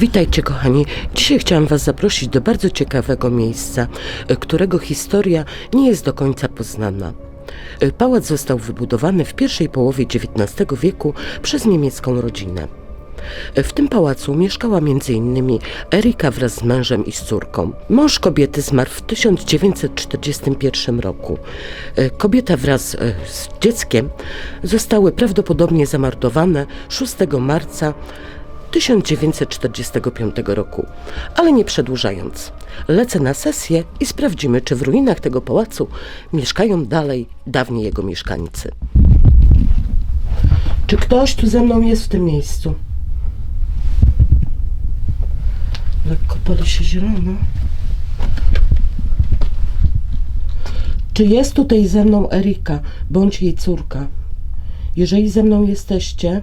Witajcie kochani. Dzisiaj chciałam Was zaprosić do bardzo ciekawego miejsca, e, którego historia nie jest do końca poznana. E, Pałac został wybudowany w pierwszej połowie XIX wieku przez niemiecką rodzinę. E, W tym pałacu mieszkała m.in. Erika wraz z mężem i z córką. Mąż kobiety zmarł w 1941 roku. Kobieta wraz z dzieckiem zostały prawdopodobnie zamordowane 6 marca 1945 roku. Ale nie przedłużając, lecę na sesję i sprawdzimy, czy w ruinach tego pałacu mieszkają dalej dawni jego mieszkańcy. Czy ktoś tu ze mną jest w tym miejscu? Lekko pali się zielono. Czy jest tutaj ze mną Erika bądź jej córka? Jeżeli ze mną jesteście,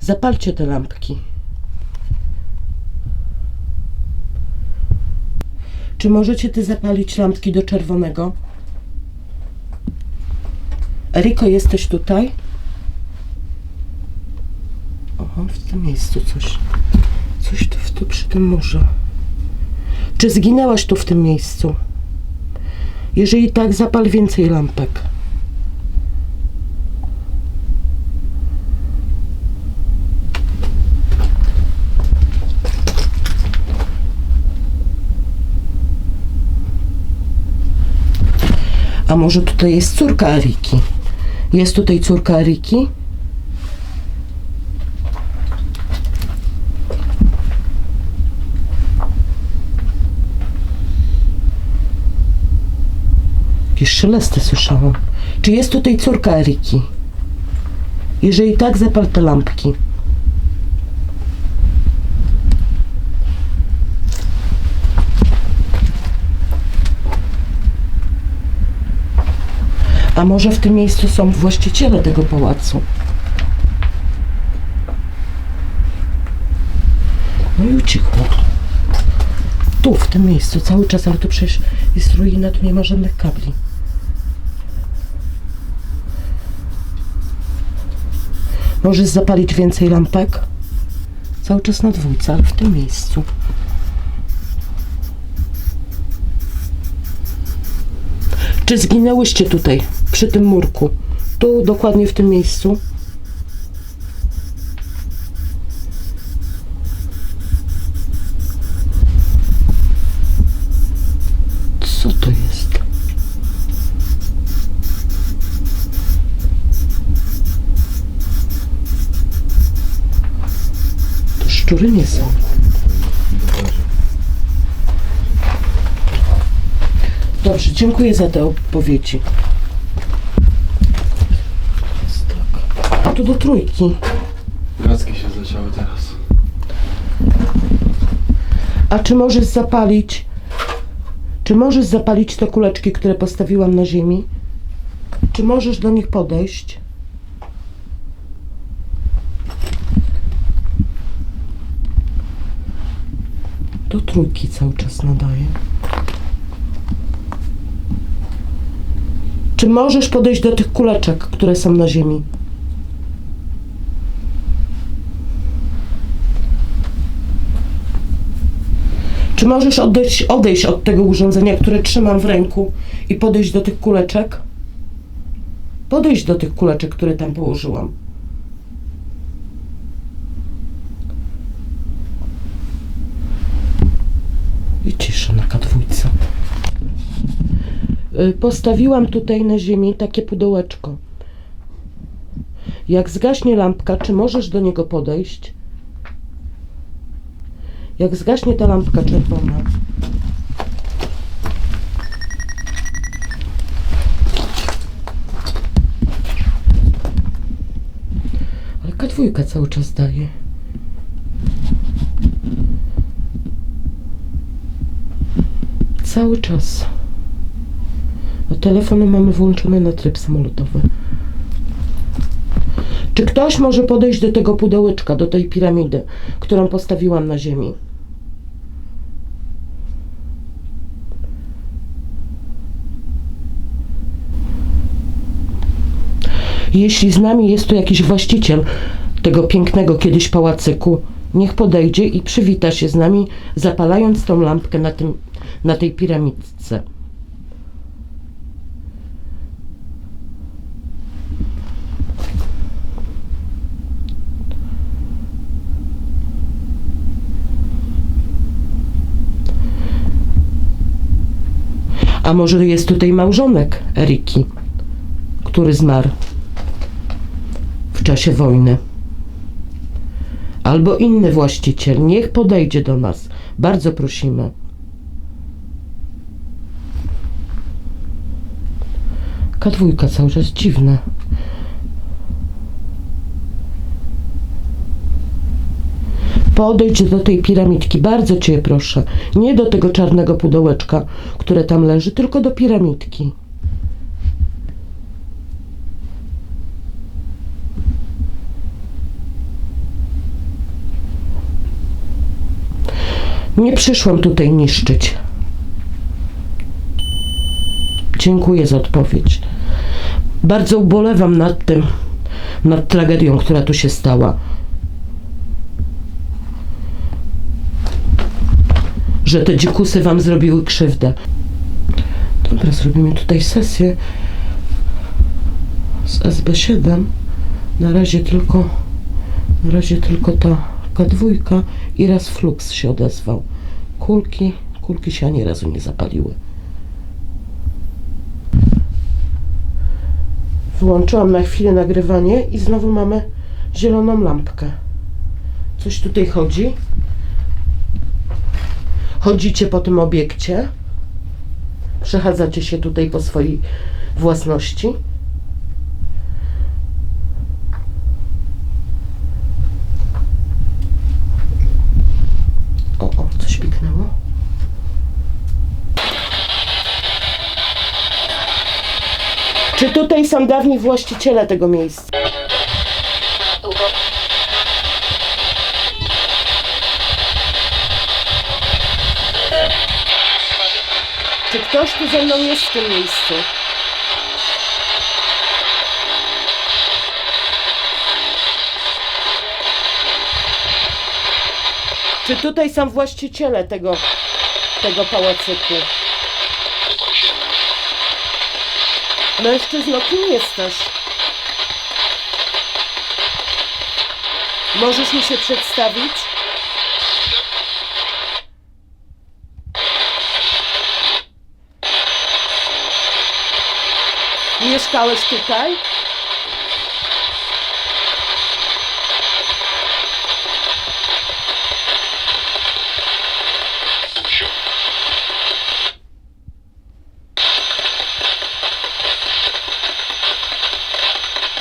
zapalcie te lampki. Czy możecie ty zapalić lampki do czerwonego? Eriko, jesteś tutaj? Oho, w tym miejscu coś. Coś tu, tu przy tym murze. Czy zginęłaś tu w tym miejscu? Jeżeli tak, zapal więcej lampek. A może tutaj jest córka Eriki? Jest tutaj córka Eriki? Jakieś szelesty słyszałam. Czy jest tutaj córka Eriki? Jeżeli tak, zapal te lampki. A może w tym miejscu są właściciele tego pałacu? No i ucichło. Tu, w tym miejscu, cały czas, ale tu przecież jest ruina, tu nie ma żadnych kabli. Możesz zapalić więcej lampek? Cały czas na dwójce, ale w tym miejscu. Czy zginęłyście tutaj, przy tym murku? Tu, dokładnie w tym miejscu? Co to jest? To szczury nie są. Dobrze, dziękuję za te odpowiedzi. Jest tak. A tu do trójki. Gacki się zaczęły teraz. A czy możesz zapalić? Czy możesz zapalić te kuleczki, które postawiłam na ziemi? Czy możesz do nich podejść? Do trójki cały czas nadaję. Czy możesz podejść do tych kuleczek, które są na ziemi? Czy możesz odejść, odejść od tego urządzenia, które trzymam w ręku i podejść do tych kuleczek? Podejść do tych kuleczek, które tam położyłam. I cisza na kadwójce. Y, Postawiłam tutaj na ziemi takie pudełeczko. Jak zgaśnie lampka, czy możesz do niego podejść? Jak zgaśnie ta lampka czerwona. Ale kadwójka cały czas daje. Cały czas. A telefony mamy włączone na tryb samolotowy. Czy ktoś może podejść do tego pudełeczka, do tej piramidy, którą postawiłam na ziemi? Jeśli z nami jest tu jakiś właściciel tego pięknego kiedyś pałacyku, Niech podejdzie i przywita się z nami, zapalając tą lampkę na, tym, na tej piramidce. A może jest tutaj małżonek Eriki, który zmarł w czasie wojny. Albo inny właściciel. Niech podejdzie do nas. Bardzo prosimy. Kadwójka cały czas dziwna. Podejdź do tej piramidki, bardzo cię proszę. Nie do tego czarnego pudełeczka, które tam leży, tylko do piramidki. Nie przyszłam tutaj niszczyć. Dziękuję za odpowiedź. Bardzo ubolewam nad tym, nad tragedią, która tu się stała. Że te dzikusy wam zrobiły krzywdę. Dobra, zrobimy tutaj sesję z SB7. Na razie tylko, na razie tylko ta K2 i raz flux się odezwał. Kulki, kulki się ani razu nie zapaliły. Wyłączyłam na chwilę nagrywanie i znowu mamy zieloną lampkę. Coś tutaj chodzi. Chodzicie po tym obiekcie. Przechadzacie się tutaj po swojej własności. O, o, coś piknęło. Czy tutaj są dawni właściciele tego miejsca? Ktoś tu ze mną jest w tym miejscu? Czy tutaj są właściciele tego, tego pałacyku? Mężczyzno, kim jesteś? Możesz mi się przedstawić? Mieszkałeś tutaj?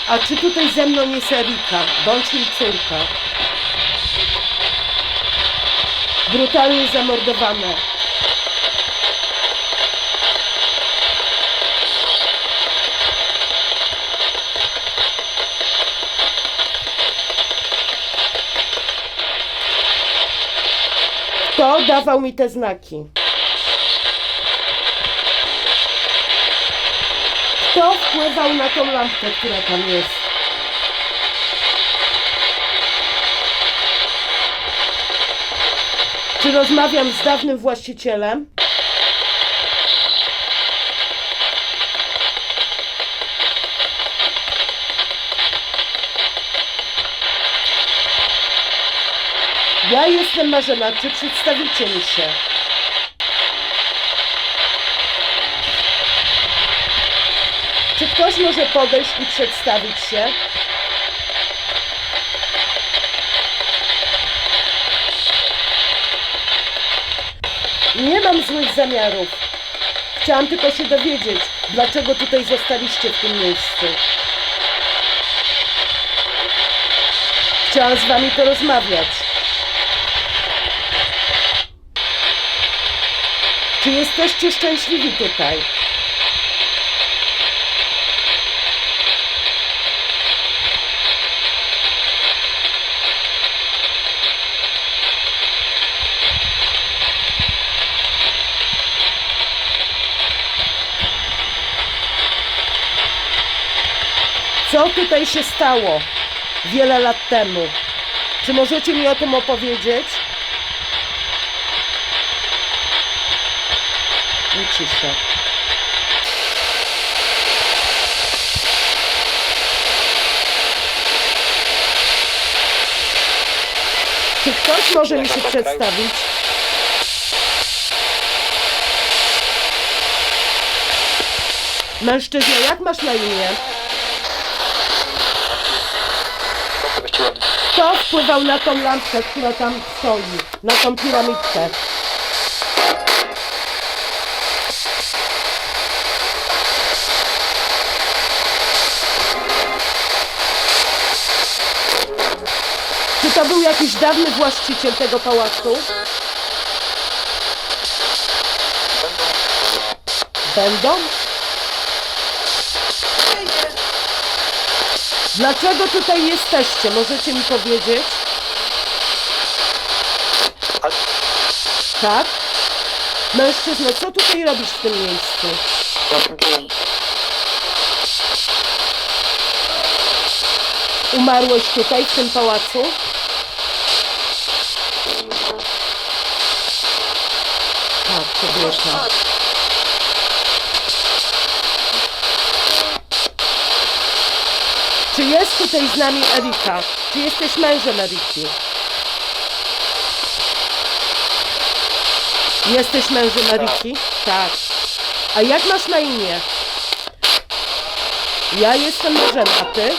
A czy tutaj ze mną jest Erika, bądź jej córka? Brutalnie zamordowane. Kto dawał mi te znaki? Kto wpływał na tą lampkę, która tam jest? Czy rozmawiam z dawnym właścicielem? Ja jestem Marzena, czy przedstawicie mi się? Czy ktoś może podejść i przedstawić się? Nie mam złych zamiarów. Chciałam tylko się dowiedzieć, dlaczego tutaj zostaliście w tym miejscu. Chciałam z wami porozmawiać. Czy jesteście szczęśliwi tutaj? Co tutaj się stało wiele lat temu? Czy możecie mi o tym opowiedzieć? I. Czy ktoś może mi się przedstawić? Mężczyzna, jak masz na imię? Kto wpływał na tą lampkę, która tam stoi? Na tą piramidkę? To był jakiś dawny właściciel tego pałacu? Będą? Dlaczego tutaj jesteście? Możecie mi powiedzieć? Tak? Mężczyzno, co tutaj robisz w tym miejscu? Umarłeś tutaj, w tym pałacu? Tak. Czy jest tutaj z nami Erika? Czy jesteś mężem Eriki? Jesteś mężem Eriki? Tak. A jak masz na imię? Ja jestem mężem, a ty?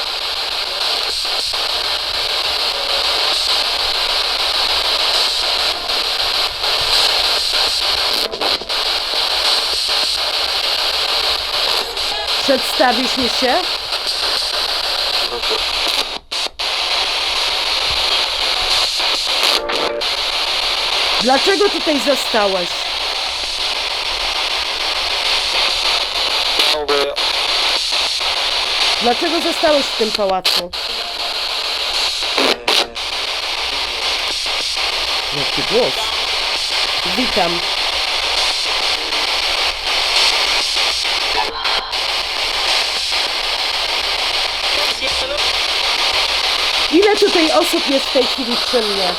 Przedstawisz mi się? Dlaczego tutaj zostałeś? Mogę Dlaczego zostałeś w tym pałacu? Jaki głos? Witam. Ile osób jest w tej chwili przy mnie?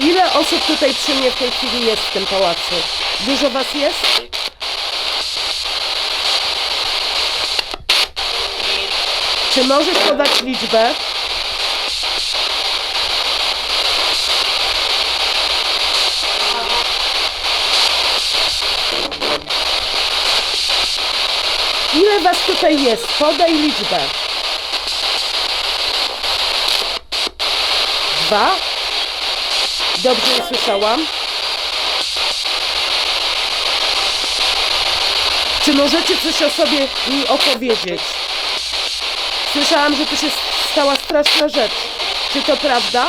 Ile osób tutaj przy mnie w tej chwili jest w tym pałacu? Dużo was jest? Czy możesz podać liczbę? Ile was tutaj jest? Podaj liczbę. Dwa? Dobrze usłyszałam? Czy możecie coś o sobie mi opowiedzieć? Słyszałam, że tu się stała straszna rzecz. Czy to prawda?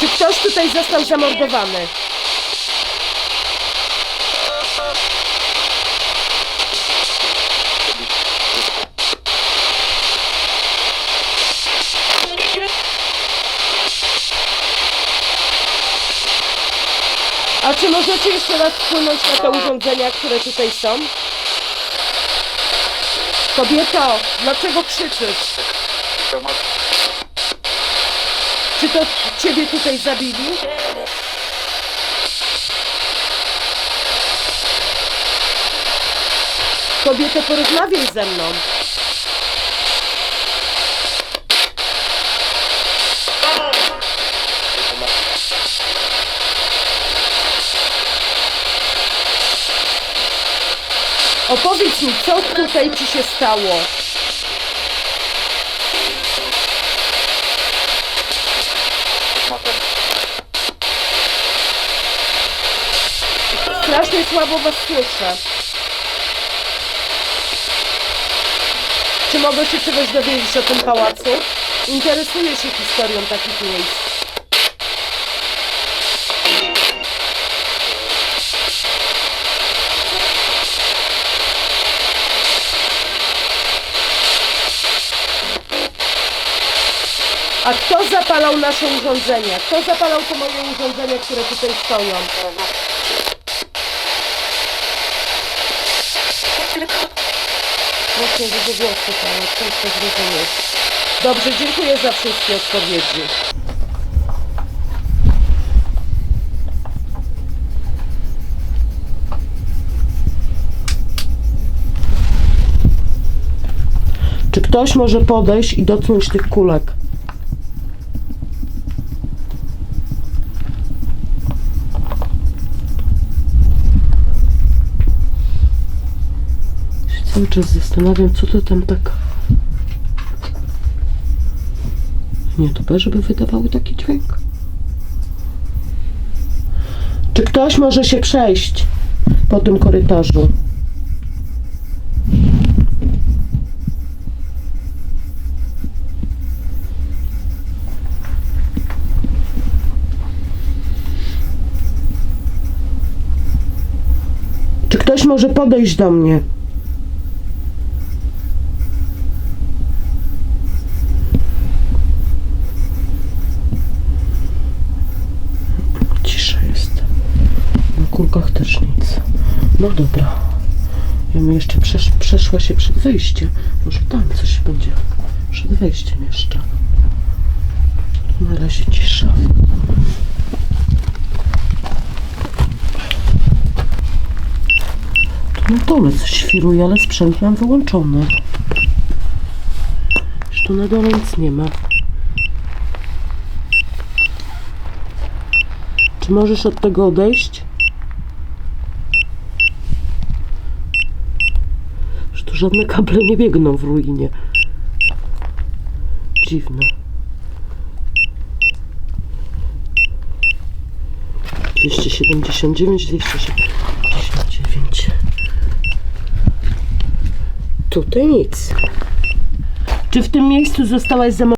Czy tutaj został zamordowany? A czy możecie jeszcze raz wpłynąć na te urządzenia, które tutaj są? Kobieto, dlaczego krzyczysz? Czy to ciebie tutaj zabili? Kobieto, porozmawiaj ze mną. Opowiedz mi, co tutaj ci się stało? Strasznie słabo was słyszę. Czy mogę się czegoś dowiedzieć o tym pałacu? Interesuję się historią takich miejsc. A kto zapalał nasze urządzenia? Kto zapalał te moje urządzenia, które tutaj stoją? Widzę wniosek, ale ciężko zrozumieć. Dobrze, dziękuję za wszystkie odpowiedzi. Czy ktoś może podejść i dotknąć tych kulek? Się Cały czas zastanawiam, co to tam tak. Nie to żeby wydawały taki dźwięk. Czy ktoś może się przejść po tym korytarzu? Czy ktoś może podejść do mnie? Cisza jest. Też nic. No dobra. Ja bym jeszcze przesz przeszła się przed wejściem. Może tam coś będzie przed wejściem jeszcze. Na razie cisza. Tu na dole coś świruje, ale sprzęt mam wyłączony. Już tu na dole nic nie ma. Czy możesz od tego odejść? Że tu żadne kable nie biegną w ruinie. Dziwne. Dwieście siedemdziesiąt dziewięć, dwieście siedemdziesiąt dziewięć. Tutaj nic. Czy w tym miejscu zostałaś zamordowana?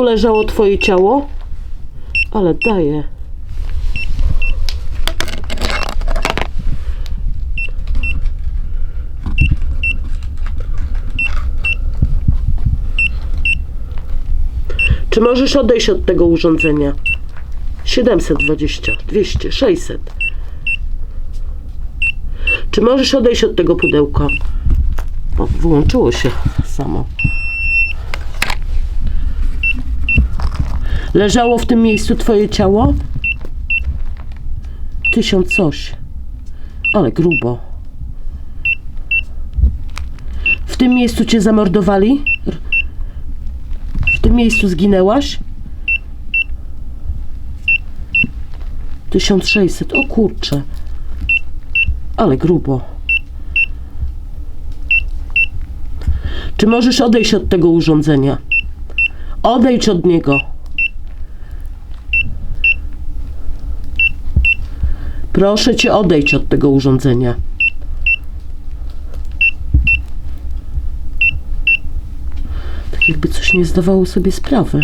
Tu leżało twoje ciało? Ale daje. Czy możesz odejść od tego urządzenia? 720, 200, 600. Czy możesz odejść od tego pudełka? O, wyłączyło się samo. Leżało w tym miejscu twoje ciało? Tysiąc coś. Ale grubo. W tym miejscu cię zamordowali? W tym miejscu zginęłaś? 1600. O kurczę. Ale grubo. Czy możesz odejść od tego urządzenia? Odejdź od niego. Proszę cię, odejdź od tego urządzenia. Tak jakby coś nie zdawało sobie sprawy.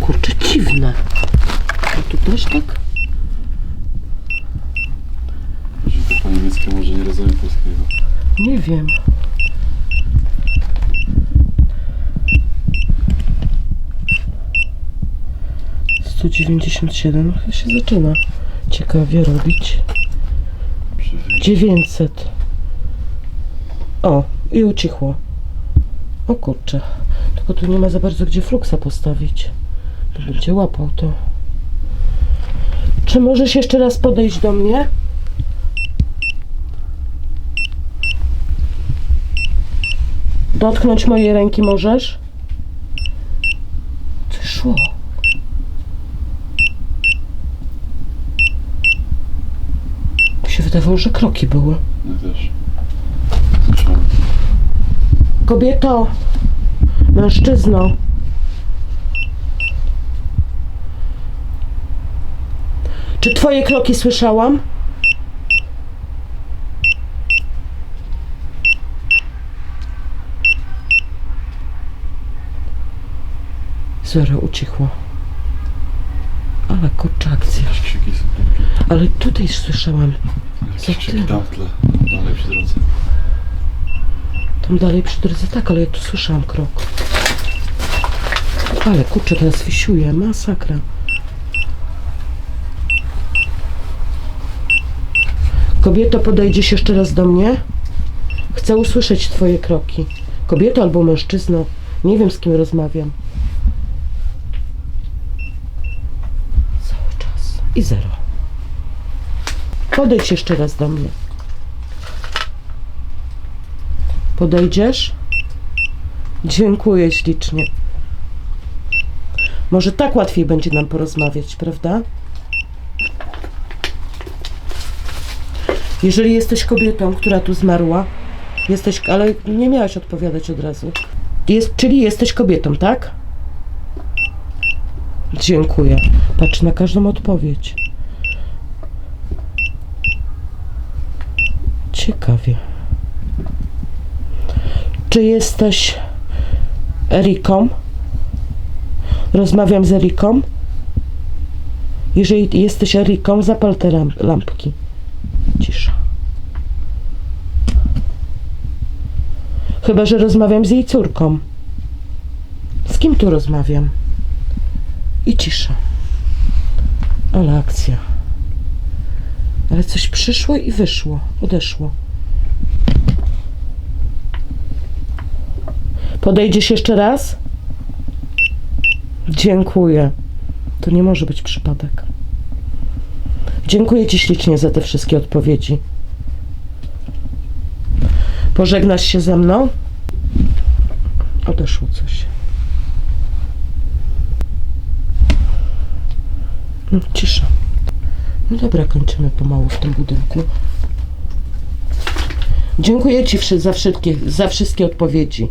Kurczę, dziwne. A tu też tak? Że to po niemiecku może nie rozumie polskiego. Nie wiem. Sto dziewięćdziesiąt siedem chyba się zaczyna ciekawie robić. Przy wyjściu. 900. O, i ucichło. O kurczę. Tylko tu nie ma za bardzo gdzie fluksa postawić. To będzie łapał to. Czy możesz jeszcze raz podejść do mnie? Dotknąć mojej ręki możesz? Coś szło. Mi się wydawało, że kroki były. Ja też. Słyszałem. Kobieto, mężczyzno. Czy twoje kroki słyszałam? Zero ucichło. Ale kurczę akcja. Jakieś krzyki są. Ale tutaj słyszałam. Krzyki ty? tam w tle. Dalej przy drodze. Tam dalej przy drodze. Tak, ale ja tu słyszałam krok. Ale kurczę, teraz wisiuje. Masakra. Kobieto, podejdziesz jeszcze raz do mnie? Chcę usłyszeć twoje kroki. Kobieto albo mężczyzno. Nie wiem, z kim rozmawiam. Cały czas. I zero. Podejdź jeszcze raz do mnie. Podejdziesz? Dziękuję ślicznie. Może tak łatwiej będzie nam porozmawiać, prawda? Jeżeli jesteś kobietą, która tu zmarła, jesteś, ale nie miałaś odpowiadać od razu. Jest, czyli jesteś kobietą, tak? Dziękuję. Patrz na każdą odpowiedź. Ciekawie. Czy jesteś Eriką? Rozmawiam z Eriką. Jeżeli jesteś Eriką, zapal te lamp lampki. Cisza. Chyba, że rozmawiam z jej córką. Z kim tu rozmawiam? I cisza. Ale akcja. Ale coś przyszło i wyszło. Odeszło. Podejdziesz jeszcze raz? Dziękuję. To nie może być przypadek. Dziękuję Ci ślicznie za te wszystkie odpowiedzi. Pożegnasz się ze mną? Odeszło coś. Cisza. No dobra, kończymy pomału w tym budynku. Dziękuję Ci za wszystkie, za wszystkie odpowiedzi.